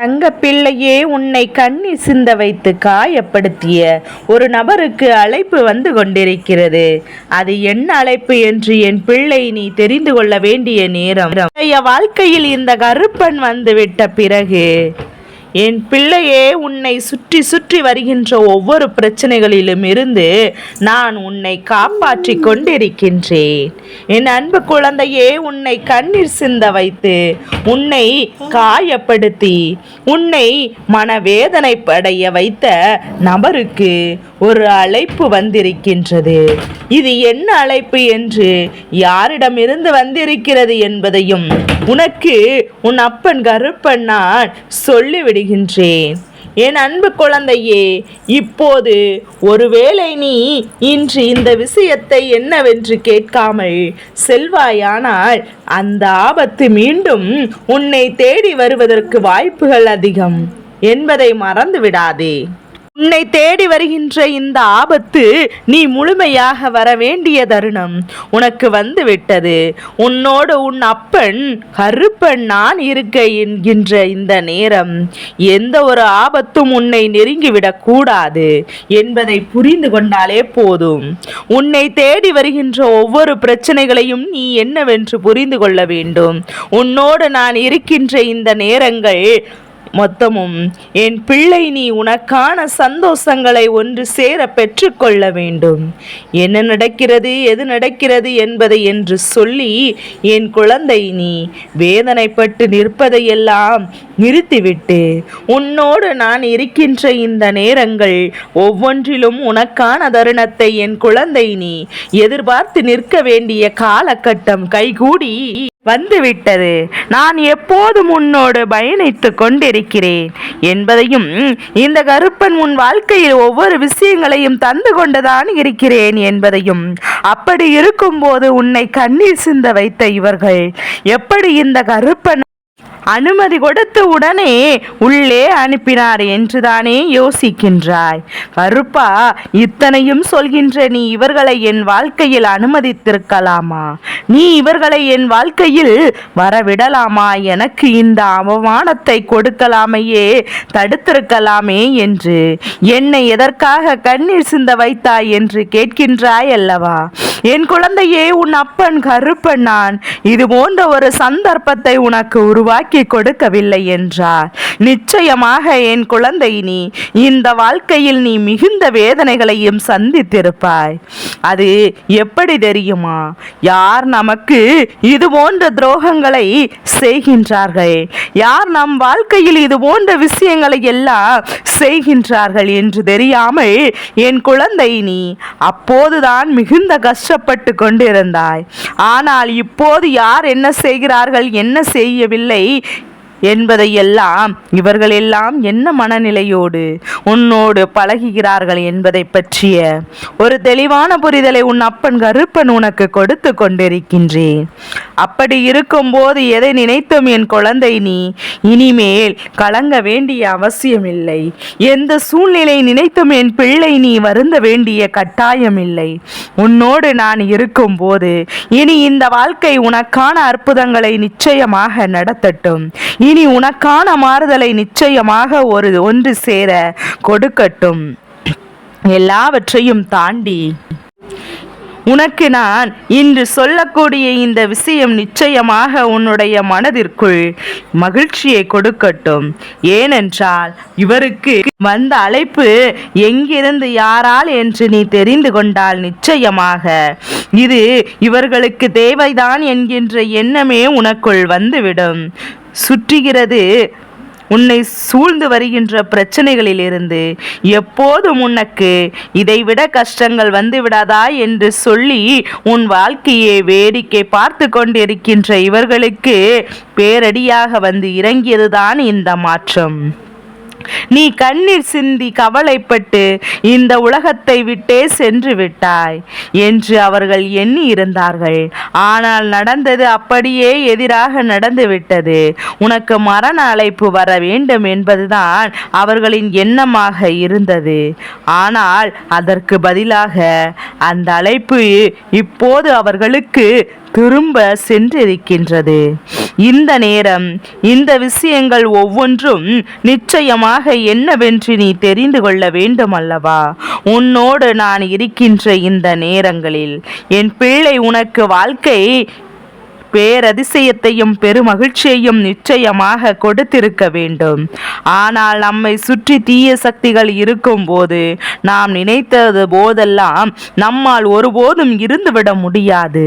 தங்க பிள்ளையே உன்னை கண்ணி சிந்த வைத்து காயப்படுத்திய ஒரு நபருக்கு அழைப்பு வந்து கொண்டிருக்கிறது. அது என்ன அழைப்பு என்று என் பிள்ளை நீ தெரிந்து கொள்ள வேண்டிய நேரம். வாழ்க்கையில் இந்த கருப்பன் வந்து விட்ட பிறகு என் பிள்ளையே உன்னை சுற்றி சுற்றி வருகின்ற ஒவ்வொரு பிரச்சனைகளிலும் இருந்து நான் உன்னை காப்பாற்றி கொண்டிருக்கின்றேன். என் அன்பு குழந்தையே உன்னை கண்ணீர் சிந்த வைத்து உன்னை காயப்படுத்தி உன்னை மனவேதனை படைய வைத்த நபருக்கு ஒரு அழைப்பு வந்திருக்கின்றது. இது என்ன அழைப்பு என்று யாரிடமிருந்து வந்திருக்கிறது என்பதையும் உனக்கு உன் அப்பன் கருப்பன் நான் சொல்லிவிடுகின்றேன். என் அன்பு குழந்தையே இப்போது ஒருவேளை நீ இன்று இந்த விஷயத்தை என்னவென்று கேட்காமல் செல்வாயானால் அந்த ஆபத்து மீண்டும் உன்னை தேடி வருவதற்கு வாய்ப்புகள் அதிகம் என்பதை மறந்து விடாதே உன்னை தேடி வருகின்ற இந்த ஆபத்து நீ முழுமையாக வர வேண்டிய தருணம். உனக்கு வந்து விட்டது உன்னோடு உன் அப்பன் கருப்பன் நான் இருக்க என்கின்ற இந்த நேரம். எந்த ஒரு ஆபத்தும் உன்னை நெருங்கிவிடக் கூடாது என்பதை புரிந்து கொண்டாலே போதும். உன்னை தேடி வருகின்ற ஒவ்வொரு பிரச்சனைகளையும் நீ என்னவென்று புரிந்து கொள்ள வேண்டும். உன்னோடு நான் இருக்கின்ற இந்த நேரங்கள் மொத்தமும் என் பிள்ளை நீ உனக்கான சந்தோஷங்களை ஒன்று சேர பெற்றுக்கொள்ள வேண்டும். என்ன நடக்கிறது எது நடக்கிறது என்பதை என்று சொல்லி என் குழந்தை நீ வேதனைப்பட்டு நிற்பதையெல்லாம் நிறுத்திவிட்டு உன்னோடு நான் இருக்கின்ற இந்த நேரங்கள் ஒவ்வொன்றிலும் உனக்கான தருணத்தை என் குழந்தை நீ எதிர்பார்த்து நிற்க வேண்டிய காலகட்டம் கைகூடி வந்துவிட்டது. நான் எப்போதும் உன்னோடு பயணித்துக் கொண்டிருக்கிறேன்? என்பதையும் இந்த கருப்பன் உன் வாழ்க்கையில் ஒவ்வொரு விஷயங்களையும் தந்து கொண்டுதான் இருக்கிறேன் என்பதையும் அப்படி இருக்கும்போது உன்னை கண்ணீர் சிந்த வைத்த இவர்கள். எப்படி இந்த கருப்பன் அனுமதி கொடுத்து உடனே உள்ளே அனுப்பினார் என்றுதானே யோசிக்கின்றாய். கருப்பா இத்தனையும் சொல்கின்ற நீ இவர்களை என் வாழ்க்கையில் அனுமதித்திருக்கலாமா? நீ இவர்களை என் வாழ்க்கையில் வரவிடலாமா? எனக்கு இந்த அவமானத்தை கொடுக்கலாமையே தடுத்திருக்கலாமே என்று. என்னை எதற்காக கண்ணீர் சிந்த வைத்தாய் என்று கேட்கின்றாய் அல்லவா? என் குழந்தையே உன் அப்பன் கருப்பன் நான். இது போன்ற ஒரு சந்தர்ப்பத்தை உனக்கு உருவாக்கி கொடுக்கவில்லை என்றார். நிச்சயமாக என் குழந்தை நீ இந்த வாழ்க்கையில் நீ மிகுந்த வேதனைகளையும் சந்தித்திருப்பாய். அது எப்படி தெரியுமா? யார் நமக்கு இது போன்ற துரோகங்களை செய்கின்றார்கள்? யார் நம் வாழ்க்கையில் இது போன்ற விஷயங்களை எல்லாம் செய்கின்றார்கள் என்று தெரியாமல் என் குழந்தை நீ அப்போதுதான் மிகுந்த கஷ்டப்பட்டு கொண்டிருந்தாய். ஆனால் இப்போது யார் என்ன செய்கிறார்கள் என்ன செய்யவில்லை? என்பதையெல்லாம் இவர்கள் எல்லாம் என்ன மனநிலையோடு உன்னோடு பழகுகிறார்கள் என்பதை பற்றிய ஒரு தெளிவான புரிதலை உன் அப்பன் கருப்பன் உனக்கு கொடுத்து கொண்டிருக்கின்றேன். அப்படி இருக்கும்போது எதை நினைத்தும் என் குழந்தை நீ இனிமேல் கலங்க வேண்டிய அவசியமில்லை. எந்த சூழ்நிலை நினைத்தும் என் பிள்ளை நீ வருந்த வேண்டிய கட்டாயமில்லை. உன்னோடு நான் இருக்கும்போது இனி இந்த வாழ்க்கை உனக்கான அற்புதங்களை நிச்சயமாக நடத்தட்டும். இனி உனக்கான மாறுதலை நிச்சயமாக ஒரு ஒன்று சேர கொடுக்கட்டும். எல்லாவற்றையும் தாண்டி. உனக்கு நான் இன்று சொல்லக்கூடிய இந்த விஷயம் நிச்சயமாக உன்னுடைய மனதிற்குள் மகிழ்ச்சியை கொடுக்கட்டும். ஏனென்றால் இவருக்கு வந்த அழைப்பு எங்கிருந்து யாரால் என்று நீ தெரிந்து கொண்டால் நிச்சயமாக இது இவர்களுக்கு தேவைதான் என்கின்ற எண்ணமே உனக்குள் வந்துவிடும். சுற்றுகிறது. உன்னை சூழ்ந்து வருகின்ற பிரச்சனைகளிலிருந்து எப்போதும் உனக்கு இதைவிட கஷ்டங்கள் வந்து விடாதா என்று சொல்லி உன் வாழ்க்கையை வேடிக்கை பார்த்து கொண்டிருக்கின்ற இவர்களுக்கு பேரடியாக வந்து இறங்கியதுதான் இந்த மாற்றம். நீ கண்ணீர் சிந்தி கவலைப்பட்டு இந்த உலகத்தை விட்டே சென்று விட்டாய் என்று அவர்கள் எண்ணி இருந்தார்கள். ஆனால் நடந்தது அப்படியே எதிராக நடந்துவிட்டது உனக்கு மரண அழைப்பு வர வேண்டும் என்பதுதான் அவர்களின் எண்ணமாக இருந்தது. ஆனால் அதற்கு பதிலாக அந்த அழைப்பு இப்போது அவர்களுக்கு திரும்ப சென்றிருக்கின்றது. இந்த நேரம் இந்த விஷயங்கள் ஒவ்வொன்றும் நிச்சயமாக என்னவென்று நீ தெரிந்து கொள்ள வேண்டும் அல்லவா உன்னோடு நான் இருக்கின்ற இந்த நேரங்களில் என் பிள்ளை உனக்கு வாழ்க்கை பேரதிசயத்தையும் பெருமகிழ்ச்சியையும் நிச்சயமாக கொடுத்திருக்க வேண்டும். ஆனால் நம்மை சுற்றி தீய சக்திகள் இருக்கும்போது நாம் நினைத்தது போதெல்லாம் நம்மால் ஒருபோதும் இருந்துவிட முடியாது.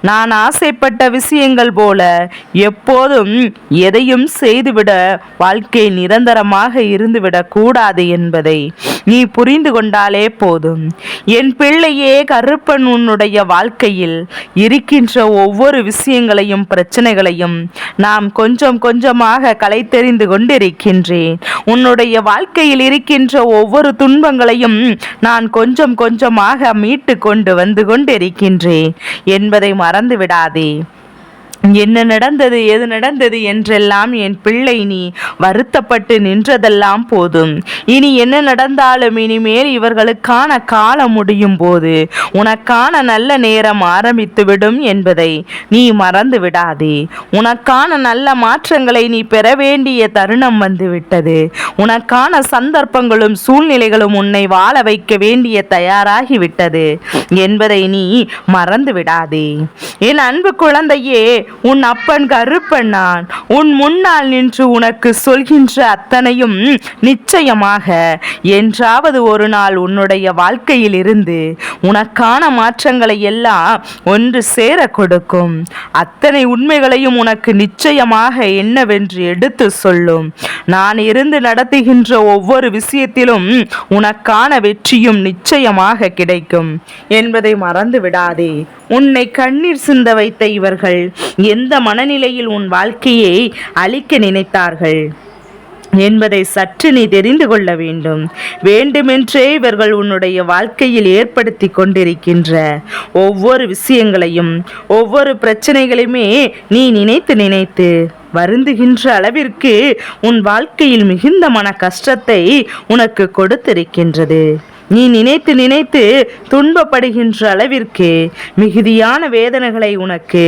நான் ஆசைப்பட்ட விஷயங்கள் போல எப்போதும் எதையும் செய்துவிட வாழ்க்கை நிரந்தரமாக இருந்துவிடக் கூடாது என்பதை நீ புரிந்து கொண்டாலே போதும். என் பிள்ளையே கருப்பன் உன்னுடைய வாழ்க்கையில் இருக்கின்ற ஒவ்வொரு விஷயங்களையும் பிரச்சனைகளையும் நாம் கொஞ்சம் கொஞ்சமாக கலைத்தெறிந்து கொண்டிருக்கின்றேன். உன்னுடைய வாழ்க்கையில் இருக்கின்ற ஒவ்வொரு துன்பங்களையும் நான் கொஞ்சம் கொஞ்சமாக மீட்டு கொண்டு வந்து கொண்டிருக்கின்றேன் என்பதை மறந்து விடாதே என்ன நடந்தது எது நடந்தது என்றெல்லாம் என் பிள்ளை நீ வருத்தப்பட்டு நின்றதெல்லாம் போதும். இனி என்ன நடந்தாலும் இனிமேல் இவர்களுக்கான காலம் முடியும் போது உனக்கான நல்ல நேரம் ஆரம்பித்துவிடும் என்பதை நீ மறந்து விடாதே. உனக்கான நல்ல மாற்றங்களை நீ பெற வேண்டிய தருணம் வந்துவிட்டது. உனக்கான சந்தர்ப்பங்களும் சூழ்நிலைகளும் உன்னை வாழ வைக்க வேண்டிய தயாராகிவிட்டது என்பதை நீ மறந்து விடாதே. என் அன்பு குழந்தையே உன் அப்பன் கருப்பன் நான் உன் முன்னால் நின்று உனக்கு சொல்கின்ற அத்தனையும் நிச்சயமாக. என்றாவது ஒரு நாள் உன்னுடைய வாழ்க்கையில் இருந்து உனக்கான மாற்றங்களை எல்லாம் ஒன்று சேர கொடுக்கும். அத்தனை உண்மைகளையும் உனக்கு நிச்சயமாக என்னவென்று எடுத்து சொல்லும். நான் இருந்து நடத்துகின்ற ஒவ்வொரு விஷயத்திலும் உனக்கான வெற்றியும் நிச்சயமாக கிடைக்கும். என்பதை மறந்து விடாதே உன்னை கண்ணீர் சிந்த வைத்த இவர்கள் எந்த மனநிலையில் உன் வாழ்க்கையை அழிக்க நினைத்தார்கள்? என்பதை சற்று நீ தெரிந்து கொள்ள வேண்டும். வேண்டுமென்றே இவர்கள் உன்னுடைய வாழ்க்கையில் ஏற்படுத்தி கொண்டிருக்கின்ற ஒவ்வொரு விஷயங்களையும் ஒவ்வொரு பிரச்சனைகளையுமே நீ நினைத்து நினைத்து வருந்துகின்ற அளவிற்கு உன் வாழ்க்கையில் மிகுந்த மன கஷ்டத்தை உனக்கு கொடுத்திருக்கின்றது. நீ நினைத்து நினைத்து துன்பப்படுகின்ற அளவிற்கு மிகுதியான வேதனைகளை உனக்கு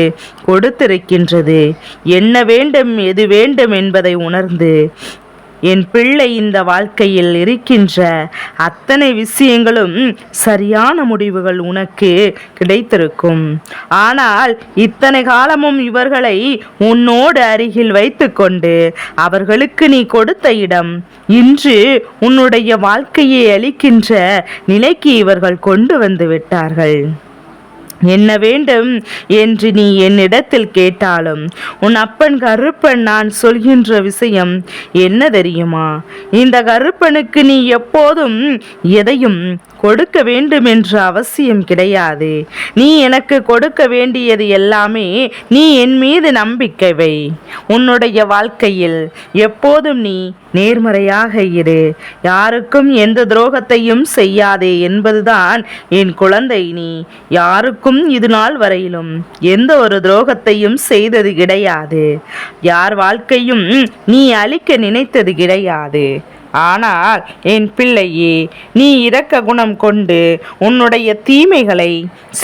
கொடுத்திருக்கின்றது. என்ன வேண்டும் எது வேண்டும் என்பதை உணர்ந்து என் பிள்ளை இந்த வாழ்க்கையில் இருக்கின்ற அத்தனை விஷயங்களும் சரியான முடிவுகள் உனக்கு கிடைத்திருக்கும். ஆனால் இத்தனை காலமும் இவர்களை உன்னோடு அருகில் வைத்துக்கொண்டு அவர்களுக்கு நீ கொடுத்த இடம் இன்று உன்னுடைய வாழ்க்கையை அளிக்கின்ற நிலைக்கு இவர்கள் கொண்டு வந்து விட்டார்கள். என்ன வேண்டும் என்று நீ என்னிடத்தில் கேட்டாலும் உன் அப்பன் கருப்பன் நான் சொல்கின்ற விஷயம் என்ன தெரியுமா? இந்த கருப்பனுக்கு நீ எப்போதும் எதையும் கொடுக்க வேண்டும் என்ற அவசியம் கிடையாது. நீ எனக்கு கொடுக்க வேண்டியது எல்லாமே நீ என் மீது நம்பிக்கை வை. உன்னுடைய வாழ்க்கையில் எப்போதும் நீ நேர்மறையாக இரு. யாருக்கும் எந்த துரோகத்தையும் செய்யாதே என்பதுதான் என் குழந்தை நீ. யாருக்கும் இது நாள் வரையிலும் எந்த ஒரு துரோகத்தையும் செய்தது கிடையாது. யார் வாழ்க்கையும் நீ அழிக்க நினைத்தது கிடையாது. ஆனால் என் பிள்ளையே நீ இரக்க குணம் கொண்டு உன்னுடைய தீமைகளை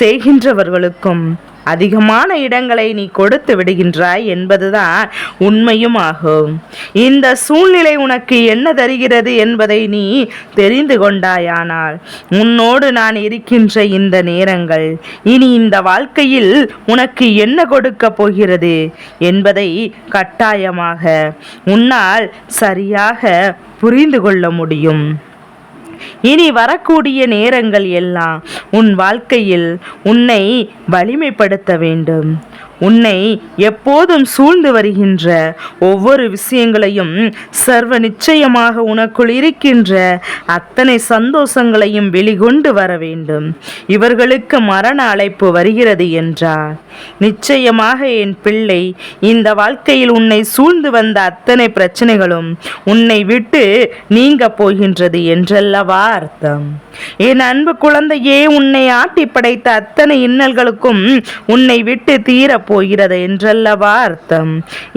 செய்கின்றவர்களுக்கும் அதிகமான இடங்களை நீ கொடுத்து விடுகின்றாய் என்பதுதான் உண்மையும் ஆகும் இந்த சூழ்நிலை உனக்கு என்ன தருகிறது என்பதை நீ தெரிந்து கொண்டாயானால் உன்னோடு நான் இருக்கின்ற இந்த நேரங்கள் இனி இந்த வாழ்க்கையில் உனக்கு என்ன கொடுக்க போகிறது என்பதை கட்டாயமாக உன்னால் சரியாக புரிந்து கொள்ள முடியும். இனி வரக்கூடிய நேரங்கள் எல்லாம் உன் வாழ்க்கையில் உன்னை வலிமைப்படுத்த வேண்டும். உன்னை எப்போதும் சூழ்ந்து வருகின்ற ஒவ்வொரு விஷயங்களையும் சர்வ நிச்சயமாக உனக்குள் இருக்கின்ற அத்தனை சந்தோஷங்களையும் வெளிகொண்டு வர வேண்டும். இவர்களுக்கு மரண அழைப்பு வருகிறது என்றார். நிச்சயமாக என் பிள்ளை இந்த வாழ்க்கையில் உன்னை சூழ்ந்து வந்த அத்தனை பிரச்சனைகளும் உன்னை விட்டு நீங்க போகின்றது என்றல்லவா அர்த்தம். என் அன்பு குழந்தையே உன்னை ஆட்டி படைத்த அத்தனை இன்னல்களுக்கும் உன்னை விட்டு தீர போகிறது என்றல்லவா அர்த்தம்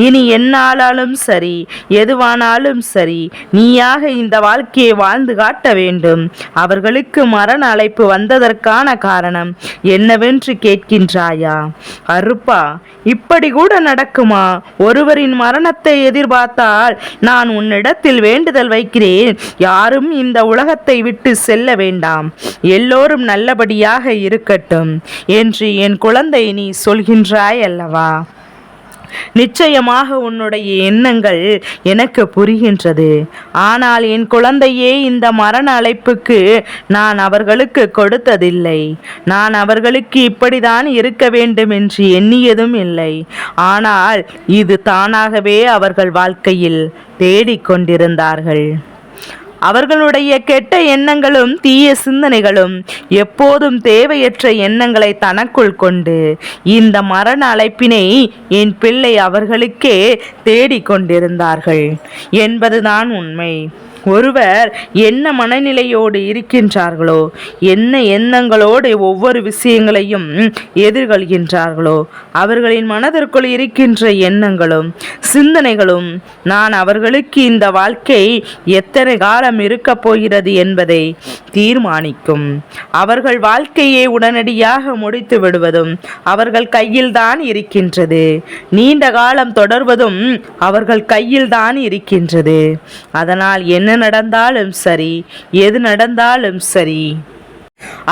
இனி என்னாலும் சரி எதுவானாலும் சரி நீயாக இந்த வாழ்க்கையை வாழ்ந்து காட்ட வேண்டும். அவர்களுக்கு மரண அழைப்பு வந்ததற்கான காரணம் என்னவென்று கேட்கின்றாயா? அருப்பா இப்படி கூட நடக்குமா? ஒருவரின் மரணத்தை எதிர்பார்த்தால் நான் உன்னிடத்தில் வேண்டுதல் வைக்கிறேன். யாரும் இந்த உலகத்தை விட்டு செல்ல வேண்டாம். எல்லோரும் நல்லபடியாக இருக்கட்டும் என்று என் குழந்தை நீ சொல்கின்றாய். அல்லவா நிச்சயமாக உன்னுடைய எண்ணங்கள் எனக்கு புரிகின்றது. ஆனால் என் குழந்தையே இந்த மரண அழைப்புக்கு நான் அவர்களுக்கு கொடுத்ததில்லை. நான் அவர்களுக்கு இப்படிதான் இருக்க வேண்டும் என்று எண்ணியதும் இல்லை. ஆனால் இது தானாகவே அவர்கள் வாழ்க்கையில் தேடிக்கொண்டிருந்தார்கள். அவர்களுடைய கெட்ட எண்ணங்களும் தீய சிந்தனைகளும் எப்போதும் தேவையற்ற எண்ணங்களை தனக்குள் கொண்டு இந்த மரண அழைப்பினை என் பிள்ளை அவர்களுக்கே தேடிக்கொண்டிருந்தார்கள் என்பதுதான் உண்மை. ஒருவர் என்ன மனநிலையோடு இருக்கின்றார்களோ என்ன எண்ணங்களோடு ஒவ்வொரு விஷயங்களையும் எதிர்கொள்கின்றார்களோ அவர்களின் மனதிற்குள் இருக்கின்ற எண்ணங்களும் சிந்தனைகளும் நான் அவர்களுக்கு இந்த வாழ்க்கை எத்தனை காலம் இருக்கப் போகிறது என்பதை தீர்மானிக்கும். அவர்கள் வாழ்க்கையை உடனடியாக முடித்து விடுவதும் அவர்கள் கையில்தான் இருக்கின்றது. நீண்ட காலம் தொடர்வதும் அவர்கள் கையில்தான் இருக்கின்றது. அதனால் என்ன நடந்தாலும் சரி எது நடந்தாலும் சரி.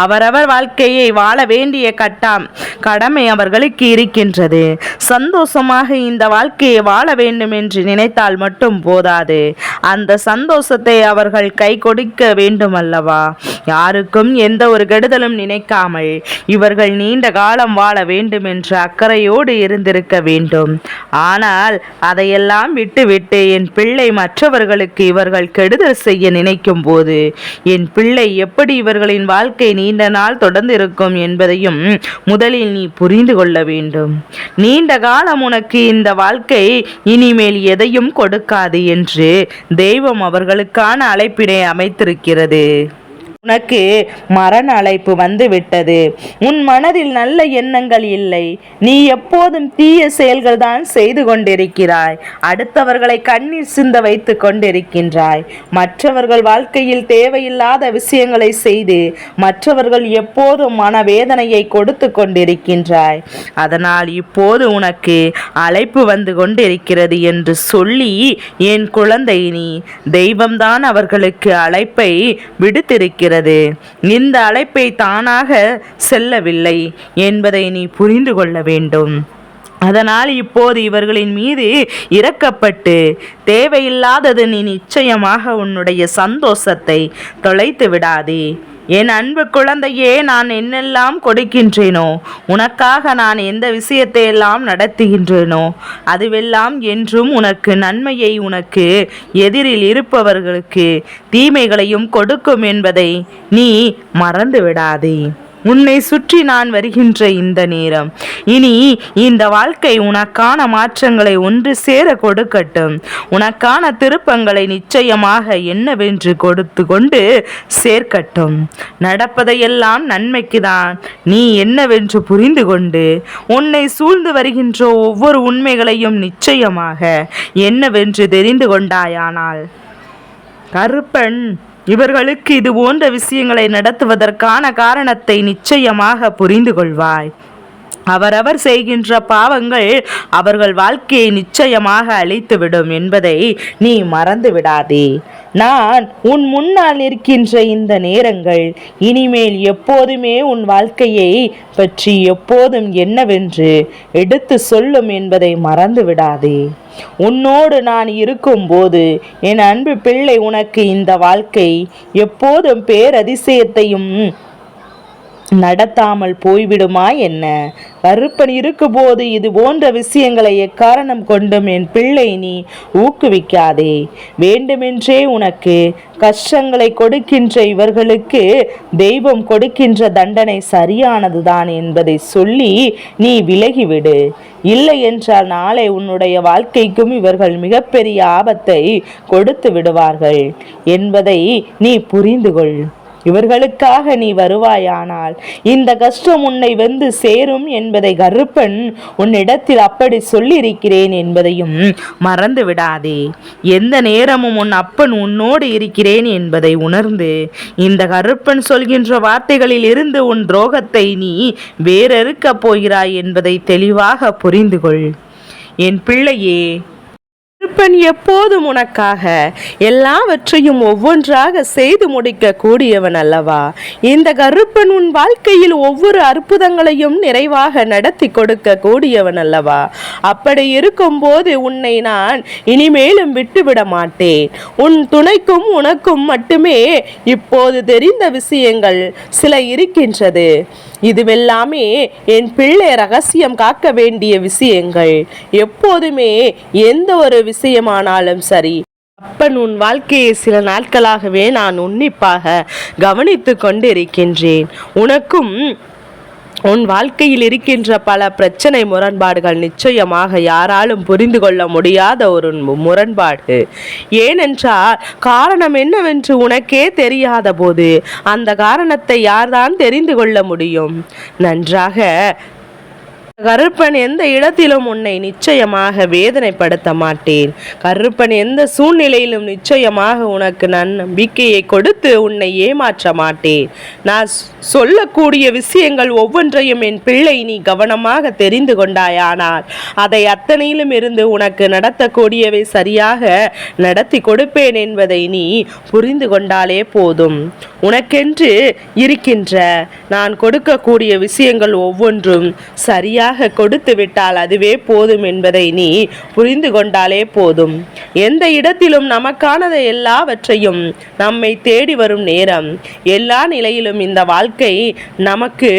அவரவர் வாழ்க்கையை வாழ வேண்டிய கட்டாம் கடமை அவர்களுக்கு இருக்கின்றது. சந்தோஷமாக இந்த வாழ்க்கையை வாழ வேண்டும் என்று நினைத்தால் மட்டும் போதாது. அந்த சந்தோஷத்தை அவர்கள் கை கொடுக்க வேண்டும் அல்லவா யாருக்கும் எந்த ஒரு கெடுதலும் நினைக்காமல் இவர்கள் நீண்ட காலம் வாழ வேண்டும் என்ற அக்கறையோடு இருந்திருக்க வேண்டும். ஆனால் அதையெல்லாம் விட்டுவிட்டு என் பிள்ளை மற்றவர்களுக்கு இவர்கள் கெடுதல் செய்ய நினைக்கும் போது என் பிள்ளை எப்படி இவர்களின் வாழ்க்கை நீண்ட நாள் தொடர்ந்து இருக்கும் என்பதையும் முதலில் நீ புரிந்து கொள்ள வேண்டும். நீண்ட காலம் உனக்கு இந்த வாழ்க்கை இனிமேல் எதையும் கொடுக்காது என்று தெய்வம் அவர்களுக்கான அழைப்பினை அமைத்திருக்கிறது. உனக்கு மரண அழைப்பு வந்து விட்டது உன் மனதில் நல்ல எண்ணங்கள் இல்லை. நீ எப்போதும் தீய செயல்கள் தான் செய்து கொண்டிருக்கிறாய். அடுத்தவர்களை கண்ணீர் சிந்த வைத்து கொண்டிருக்கின்றாய். மற்றவர்கள் வாழ்க்கையில் தேவையில்லாத விஷயங்களை செய்து மற்றவர்கள் எப்போதும் மனவேதனையை கொடுத்து கொண்டிருக்கின்றாய். அதனால் இப்போது உனக்கு அழைப்பு வந்து கொண்டிருக்கிறது என்று சொல்லி என் குழந்தை நீ தெய்வம்தான் அவர்களுக்கு அழைப்பை விடுத்திருக்கிறது. இருக்கிறது. இந்த அழைப்பை தானாக செல்லவில்லை என்பதை நீ புரிந்து கொள்ள வேண்டும். அதனால் இப்போது இவர்களின் மீது இறக்கப்பட்டு தேவையில்லாதது நீ நிச்சயமாக உன்னுடைய சந்தோஷத்தை தொலைத்து விடாதே. என் அன்பு குழந்தையே நான் என்னெல்லாம் கொடுக்கின்றேனோ உனக்காக நான் எந்த விஷயத்தை எல்லாம் நடத்துகின்றேனோ அதுவெல்லாம் என்றும் உனக்கு நன்மையை உனக்கு எதிரில் இருப்பவர்களுக்கு தீமைகளையும் கொடுக்கும் என்பதை நீ மறந்து விடாதே உன்னை சுற்றி நான் வருகின்ற இந்த நேரம். இனி இந்த வாழ்க்கை உனக்கான மாற்றங்களை ஒன்று சேர கொடுக்கட்டும். உனக்கான திருப்பங்களை நிச்சயமாக என்னவென்று கொடுத்து கொண்டு சேர்க்கட்டும். நடப்பதையெல்லாம் நன்மைக்கு தான் நீ என்னவென்று புரிந்து கொண்டு உன்னை சூழ்ந்து வருகின்ற ஒவ்வொரு உண்மைகளையும் நிச்சயமாக என்னவென்று தெரிந்து கொண்டாயானால். கருப்பன் இவர்களுக்கு இது போன்ற விஷயங்களை நடத்துவதற்கான காரணத்தை நிச்சயமாக புரிந்து கொள்வாய். அவரவர் செய்கின்ற பாவங்கள் அவர்கள் வாழ்க்கையை நிச்சயமாக அழித்துவிடும் என்பதை நீ மறந்து விடாதே. நான் உன் முன்னால் நிற்கின்ற இந்த நேரங்கள் இனிமேல் எப்போதுமே உன் வாழ்க்கையை பற்றி எப்போதும் என்னவென்று எடுத்து சொல்லும் என்பதை மறந்து விடாதே. உன்னோடு நான் இருக்கும்போது என் அன்பு பிள்ளை உனக்கு இந்த வாழ்க்கை எப்போதும் பேரதிசயத்தையும் நடத்தாமல் போய்விடுமா என்ன? கருப்பன் இருக்கும்போது இது போன்ற விஷயங்களை எக்காரணம் கொண்டும் என் பிள்ளை நீ ஊக்குவிக்காதே. வேண்டுமென்றே உனக்கு கஷ்டங்களை கொடுக்கின்ற இவர்களுக்கு தெய்வம் கொடுக்கின்ற தண்டனை சரியானதுதான் என்பதை சொல்லி நீ விலகிவிடு. இல்லை என்றால் நாளை உன்னுடைய வாழ்க்கைக்கும் இவர்கள் மிகப்பெரிய ஆபத்தை கொடுத்து விடுவார்கள் என்பதை நீ புரிந்து கொள் இவர்களுக்காக நீ வருவாயானால் இந்த கஷ்டம் உன்னை வந்து சேரும் என்பதை கருப்பன் உன்னிடத்தில் அப்படி சொல்லியிருக்கிறேன் என்பதையும் மறந்து விடாதே. எந்த நேரமும் உன் அப்பன் உன்னோடு இருக்கிறேன் என்பதை உணர்ந்து இந்த கருப்பன் சொல்கின்ற வார்த்தைகளில் இருந்து உன் துரோகத்தை நீ வேறறுக்கப் போகிறாய் என்பதை தெளிவாக புரிந்து கொள் என் பிள்ளையே கருப்பன் எப்போதும் உனக்காக. எல்லாவற்றையும் ஒவ்வொன்றாக செய்து முடிக்க கூடியவன் அல்லவா? இந்த கருப்பன் உன் வாழ்க்கையில் ஒவ்வொரு அற்புதங்களையும் நிறைவாக நடத்தி கொடுக்க கூடியவன் அல்லவா? அப்படி இருக்கும்போது உன்னை நான் இனிமேலும் விட்டுவிட மாட்டேன். உன் துணைக்கும் உனக்கும் மட்டுமே இப்போது தெரிந்த விஷயங்கள் சில இருக்கின்றது. இதுவெல்லாமே என் பிள்ளை ரகசியம் காக்க வேண்டிய விஷயங்கள். எப்போதுமே எந்த ஒரு விஷயமானாலும் சரி அப்பன் உன் வாழ்க்கையை சில நாட்களாகவே நான் உன்னிப்பாக கவனித்து கொண்டிருக்கின்றேன். உனக்கும் உன் வாழ்க்கையில் இருக்கின்ற பல பிரச்சனை முரண்பாடுகள் நிச்சயமாக யாராலும் புரிந்து கொள்ள முடியாத ஒரு முரண்பாடு. ஏனென்றால் காரணம் என்னவென்று உனக்கே தெரியாத போது அந்த காரணத்தை யார்தான் தெரிந்து கொள்ள முடியும்? நன்றாக கருப்பன் எந்த இடத்திலும் உன்னை நிச்சயமாக வேதனைப்படுத்த மாட்டேன். கருப்பன் எந்த சூழ்நிலையிலும் நிச்சயமாக உனக்கு நன் நம்பிக்கையை கொடுத்து உன்னை ஏமாற்ற மாட்டேன். நான் சொல்லக்கூடிய விஷயங்கள் ஒவ்வொன்றையும் என் பிள்ளை நீ கவனமாக தெரிந்து கொண்டாயானால் அதை அத்தனையிலும் இருந்து உனக்கு நடத்தக்கூடியவை சரியாக நடத்தி கொடுப்பேன் என்பதை நீ புரிந்து கொண்டாலே போதும். உனக்கென்று இருக்கின்ற நான் கொடுக்கக்கூடிய விஷயங்கள் ஒவ்வொன்றும் சரியாக கொடுத்து விட்டால் அதுவே போதும் என்பதை நீ புரிந்து கொண்டாலே போதும். எந்த இடத்திலும் நமக்கானது எல்லாவற்றையும் நம்மை தேடி வரும் நேரம் எல்லா நிலையிலும் இந்த வாழ்க்கை நமக்கு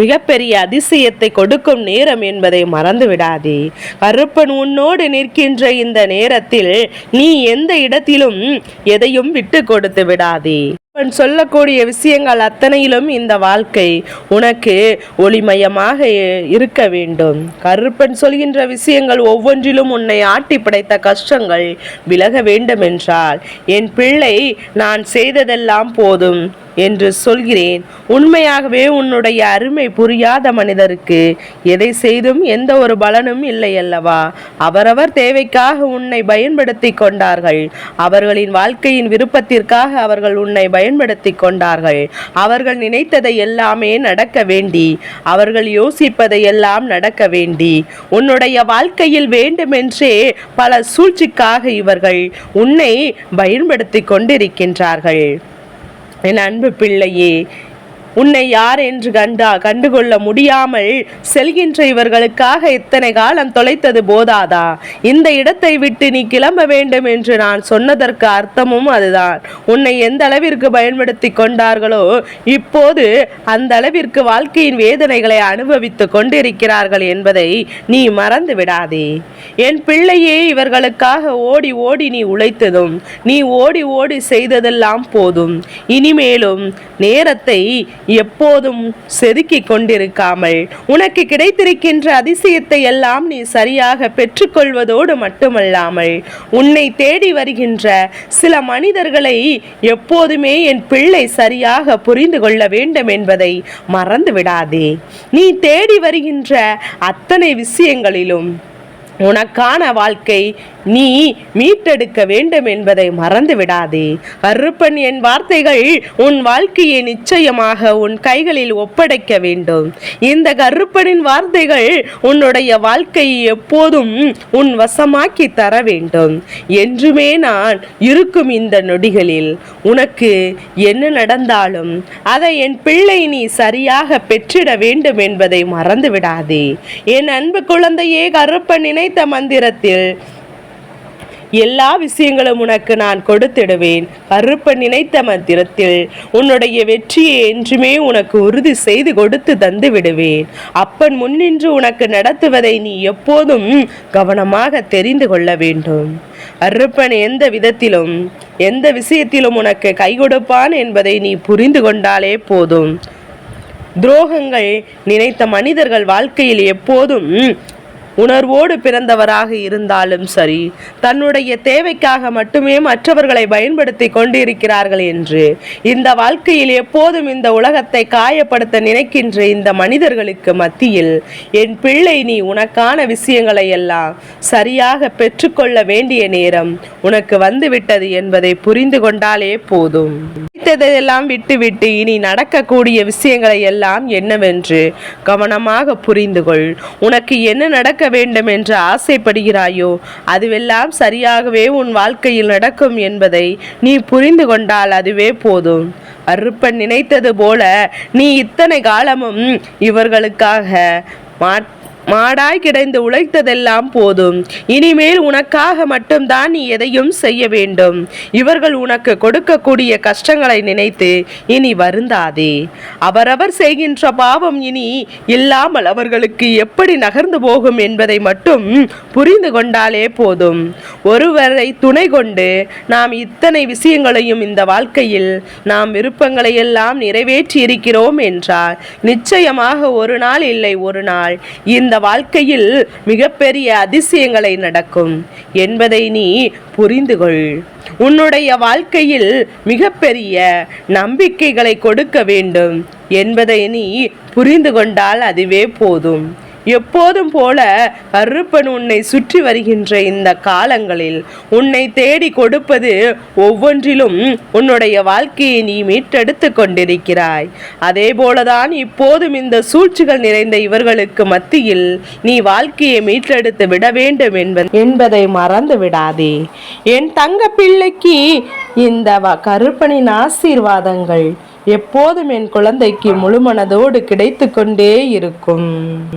மிகப்பெரிய அதிசயத்தை கொடுக்கும் நேரம் என்பதை மறந்து விடாதே. கருப்பன் உன்னோடு நிற்கின்ற இந்த நேரத்தில் நீ எந்த இடத்திலும் எதையும் விட்டு கொடுத்து விடாதே. அவன் சொல்லக்கூடிய விஷயங்கள் அத்தனையிலும் இந்த வாழ்க்கை உனக்கு ஒளிமயமாக இருக்க வேண்டும். கருப்பன் சொல்கின்ற விஷயங்கள் ஒவ்வொன்றிலும் உன்னை ஆட்டி படைத்த கஷ்டங்கள் விலக வேண்டும் என்றால் என் பிள்ளை நான் செய்ததெல்லாம் போதும் என்று சொல்கிறேன். உண்மையாகவே உன்னுடைய அருமை புரியாத மனிதருக்கு எதை செய்தும் எந்த ஒரு பலனும் இல்லை அல்லவா? அவரவர் தேவைக்காக உன்னை பயன்படுத்தி கொண்டார்கள். அவர்களின் வாழ்க்கையின் விருப்பத்திற்காக அவர்கள் உன்னை பயன்படுத்தி கொண்டார்கள். அவர்கள் நினைத்ததை எல்லாமே நடக்க வேண்டி அவர்கள் யோசிப்பதை எல்லாம் நடக்க வேண்டி உன்னுடைய வாழ்க்கையில் வேண்டுமென்றே பல சூழ்ச்சிக்காக இவர்கள் உன்னை பயன்படுத்தி கொண்டிருக்கின்றார்கள். என் அன்பு பிள்ளையே உன்னை யார் என்று கண்டா கண்டுகொள்ள முடியாமல் செல்கின்ற இவர்களுக்காக இத்தனை காலம் தொலைத்தது போதாதா? இந்த இடத்தை விட்டு நீ கிளம்ப வேண்டும் என்று நான் சொன்னதற்கு அர்த்தமும் அதுதான். உன்னை எந்த அளவிற்கு பயன்படுத்தி கொண்டார்களோ இப்போது அந்த அளவிற்கு வாழ்க்கையின் வேதனைகளை அனுபவித்து கொண்டிருக்கிறார்கள் என்பதை நீ மறந்து விடாதே. என் பிள்ளையே இவர்களுக்காக ஓடி ஓடி நீ உழைத்ததும் நீ ஓடி ஓடி செய்ததெல்லாம் போதும். இனிமேலும் நேரத்தை எப்போதும் செதுக்கிக் கொண்டிருக்காமல் உனக்கு கிடைத்திருக்கின்ற அதிசயத்தை எல்லாம் நீ சரியாக பெற்றுக்கொள்வதோடு மட்டுமல்லாமல் உன்னை தேடி வருகின்ற சில மனிதர்களை எப்போதுமே என் பிள்ளை சரியாக புரிந்து கொள்ள வேண்டும் என்பதை மறந்து விடாதே நீ தேடி வருகின்ற அத்தனை விஷயங்களிலும் உனக்கான வாழ்க்கை நீ மீட்டெடுக்க வேண்டும் என்பதை மறந்து விடாதே கருப்பன் என் வார்த்தைகள் உன் வாழ்க்கையை நிச்சயமாக உன் கைகளில் ஒப்படைக்க வேண்டும். இந்த கருப்பனின் வார்த்தைகள் உன்னுடைய வாழ்க்கையை எப்போதும் உன் வசமாக்கி தர வேண்டும். என்றுமே நான் இருக்கும் இந்த நொடிகளில் உனக்கு என்ன நடந்தாலும் அதை என் பிள்ளை நீ சரியாக பெற்றிட வேண்டும் என்பதை மறந்து விடாதே என் அன்பு குழந்தையே கருப்பன் நினைத்த மந்திரத்தில் எல்லா விஷயங்களும் உனக்கு நான் கொடுத்திடுவேன். கருப்ப நினைத்த மந்திரத்தில் உன்னுடைய வெற்றியை என்றுமே உனக்கு உறுதி செய்து கொடுத்து தந்து விடுவேன். அப்பன் முன்னின்று உனக்கு நடத்துவதை நீ எப்போதும் கவனமாக தெரிந்து கொள்ள வேண்டும். அருப்பன் எந்த விதத்திலும் எந்த விஷயத்திலும் உனக்கு கை கொடுப்பான் என்பதை நீ புரிந்து கொண்டாலே போதும். துரோகங்கள் நினைத்த மனிதர்கள் வாழ்க்கையில் எப்போதும் உணர்வோடு பிறந்தவராக இருந்தாலும் சரி தன்னுடைய தேவைக்காக மட்டுமே மற்றவர்களை பயன்படுத்தி கொண்டிருக்கிறார்கள் என்று இந்த வாழ்க்கையில் எப்போதும் இந்த உலகத்தை காயப்படுத்த நினைக்கின்ற இந்த மனிதர்களுக்கு மத்தியில் என் பிள்ளை நீ உனக்கான விஷயங்களை எல்லாம் சரியாக பெற்றுக்கொள்ள வேண்டிய நேரம் உனக்கு வந்துவிட்டது என்பதை புரிந்து கொண்டாலே போதும். நினைத்ததையெல்லாம் விட்டுவிட்டு இனி நடக்கக்கூடிய விஷயங்களை எல்லாம் என்னவென்று கவனமாக புரிந்து கொள். உனக்கு என்ன நடக்க வேண்டும் என்று ஆசைப்படுகிறாயோ அதுவெல்லாம் சரியாகவே உன் வாழ்க்கையில் நடக்கும் என்பதை நீ புரிந்து கொண்டால் அதுவே போதும். அருப்பன் நினைத்தது போல நீ இத்தனை காலமும் இவர்களுக்காக மாட் மாடாய் கிடைந்து உழைத்ததெல்லாம் போதும். இனிமேல் உனக்காக மட்டும்தான் நீ எதையும் செய்ய வேண்டும். இவர்கள் உனக்கு கொடுக்கக்கூடிய கஷ்டங்களை நினைத்து இனி வருந்தாதே. அவரவர் செய்கின்ற பாவம் இனி இல்லாமல் அவர்களுக்கு எப்படி நகர்ந்து போகும் என்பதை மட்டும் புரிந்து கொண்டாலே போதும். ஒருவரை துணை கொண்டு நாம் இத்தனை விஷயங்களையும் இந்த வாழ்க்கையில் நாம் விருப்பங்களை எல்லாம் நிறைவேற்றி இருக்கிறோம் என்றால் நிச்சயமாக ஒரு நாள் இல்லை ஒரு நாள். இந்த இந்த வாழ்க்கையில் மிகப்பெரிய அதிசயங்களை நடக்கும் என்பதை நீ புரிந்து கொள் உன்னுடைய வாழ்க்கையில் மிகப்பெரிய நம்பிக்கைகளை கொடுக்க வேண்டும் என்பதை நீ புரிந்து கொண்டால் அதுவே போதும். எப்போதும் போல கருப்பன் உன்னை சுற்றி வருகின்ற இந்த காலங்களில் உன்னை தேடி கொடுப்பது ஒவ்வொன்றிலும் உன்னுடைய வாழ்க்கையை நீ மீட்டெடுத்து கொண்டிருக்கிறாய். அதே போலதான் இப்போதும் இந்த சூழ்ச்சிகள் நிறைந்த இவர்களுக்கு மத்தியில் நீ வாழ்க்கையை மீட்டெடுத்து விட வேண்டும் என்பதை மறந்து விடாதே. என் தங்க பிள்ளைக்கு இந்த வ- கருப்பனின் ஆசீர்வாதங்கள் எப்போதும் என் குழந்தைக்கு முழுமனதோடு கிடைத்து கொண்டே இருக்கும்.